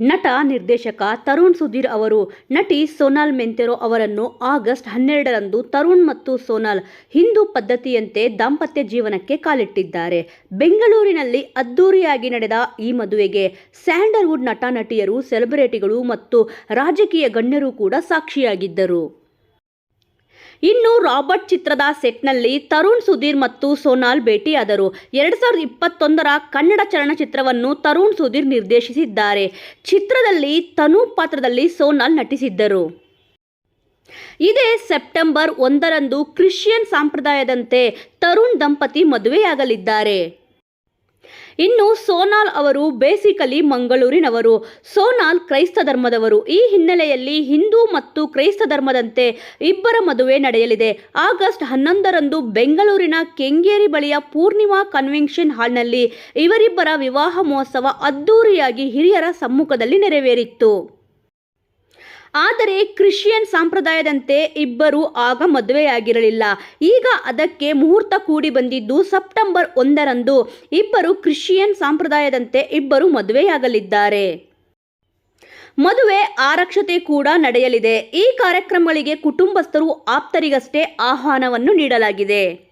ನಟ ನಿರ್ದೇಶಕ ತರುಣ್ ಸುಧೀರ್ ಅವರು ನಟಿ ಸೋನಾಲ್ ಮೆಂತೆರೋ ಅವರನ್ನು ಆಗಸ್ಟ್ ಹನ್ನೆರಡರಂದು ತರುಣ್ ಮತ್ತು ಸೋನಾಲ್ ಹಿಂದೂ ಪದ್ಧತಿಯಂತೆ ದಾಂಪತ್ಯ ಜೀವನಕ್ಕೆ ಕಾಲಿಟ್ಟಿದ್ದಾರೆ. ಬೆಂಗಳೂರಿನಲ್ಲಿ ಅದ್ದೂರಿಯಾಗಿ ನಡೆದ ಈ ಮದುವೆಗೆ ಸ್ಯಾಂಡಲ್ವುಡ್ ನಟ ನಟಿಯರು ಸೆಲೆಬ್ರಿಟಿಗಳು ಮತ್ತು ರಾಜಕೀಯ ಗಣ್ಯರು ಕೂಡ ಸಾಕ್ಷಿಯಾಗಿದ್ದರು. ಇನ್ನು ರಾಬರ್ಟ್ ಚಿತ್ರದ ಸೆಟ್ನಲ್ಲಿ ತರುಣ್ ಸುಧೀರ್ ಮತ್ತು ಸೋನಾಲ್ ಭೇಟಿಯಾದರು. ಎರಡು ಸಾವಿರದ ಇಪ್ಪತ್ತೊಂದರ ಕನ್ನಡ ಚಲನಚಿತ್ರವನ್ನು ತರುಣ್ ಸುಧೀರ್ ನಿರ್ದೇಶಿಸಿದ್ದಾರೆ. ಚಿತ್ರದಲ್ಲಿ ತನು ಪಾತ್ರದಲ್ಲಿ ಸೋನಾಲ್ ನಟಿಸಿದ್ದರು. ಇದೇ ಸೆಪ್ಟೆಂಬರ್ ಒಂದರಂದು ಕ್ರಿಶ್ಚಿಯನ್ ಸಂಪ್ರದಾಯದಂತೆ ತರುಣ್ ದಂಪತಿ ಮದುವೆಯಾಗಲಿದ್ದಾರೆ. ಇನ್ನು ಸೋನಾಲ್ ಅವರು ಬೇಸಿಕಲಿ ಮಂಗಳೂರಿನವರು. ಸೋನಾಲ್ ಕ್ರೈಸ್ತ ಧರ್ಮದವರು. ಈ ಹಿನ್ನೆಲೆಯಲ್ಲಿ ಹಿಂದೂ ಮತ್ತು ಕ್ರೈಸ್ತ ಧರ್ಮದಂತೆ ಇಬ್ಬರ ಮದುವೆ ನಡೆಯಲಿದೆ. ಆಗಸ್ಟ್ ಹನ್ನೊಂದರಂದು ಬೆಂಗಳೂರಿನ ಕೆಂಗೇರಿ ಬಳಿಯ ಪೂರ್ಣಿಮಾ ಕನ್ವೆನ್ಷನ್ ಹಾಲ್ನಲ್ಲಿ ಇವರಿಬ್ಬರ ವಿವಾಹ ಮಹೋತ್ಸವ ಅದ್ದೂರಿಯಾಗಿ ಹಿರಿಯರ ಸಮ್ಮುಖದಲ್ಲಿ ನೆರವೇರಿತ್ತು. ಆದರೆ ಕ್ರಿಶ್ಚಿಯನ್ ಸಂಪ್ರದಾಯದಂತೆ ಇಬ್ಬರು ಆಗ ಮದುವೆಯಾಗಿರಲಿಲ್ಲ. ಈಗ ಅದಕ್ಕೆ ಮುಹೂರ್ತ ಕೂಡಿ ಬಂದಿದ್ದು ಸೆಪ್ಟೆಂಬರ್ ಒಂದರಂದು. ಇಬ್ಬರು ಕ್ರಿಶ್ಚಿಯನ್ ಸಂಪ್ರದಾಯದಂತೆ ಇಬ್ಬರು ಮದುವೆಯಾಗಲಿದ್ದಾರೆ. ಮದುವೆ ಆರಕ್ಷತೆ ಕೂಡ ನಡೆಯಲಿದೆ. ಈ ಕಾರ್ಯಕ್ರಮಗಳಿಗೆ ಕುಟುಂಬಸ್ಥರು ಆಪ್ತರಿಗಷ್ಟೇ ಆಹ್ವಾನವನ್ನು ನೀಡಲಾಗಿದೆ.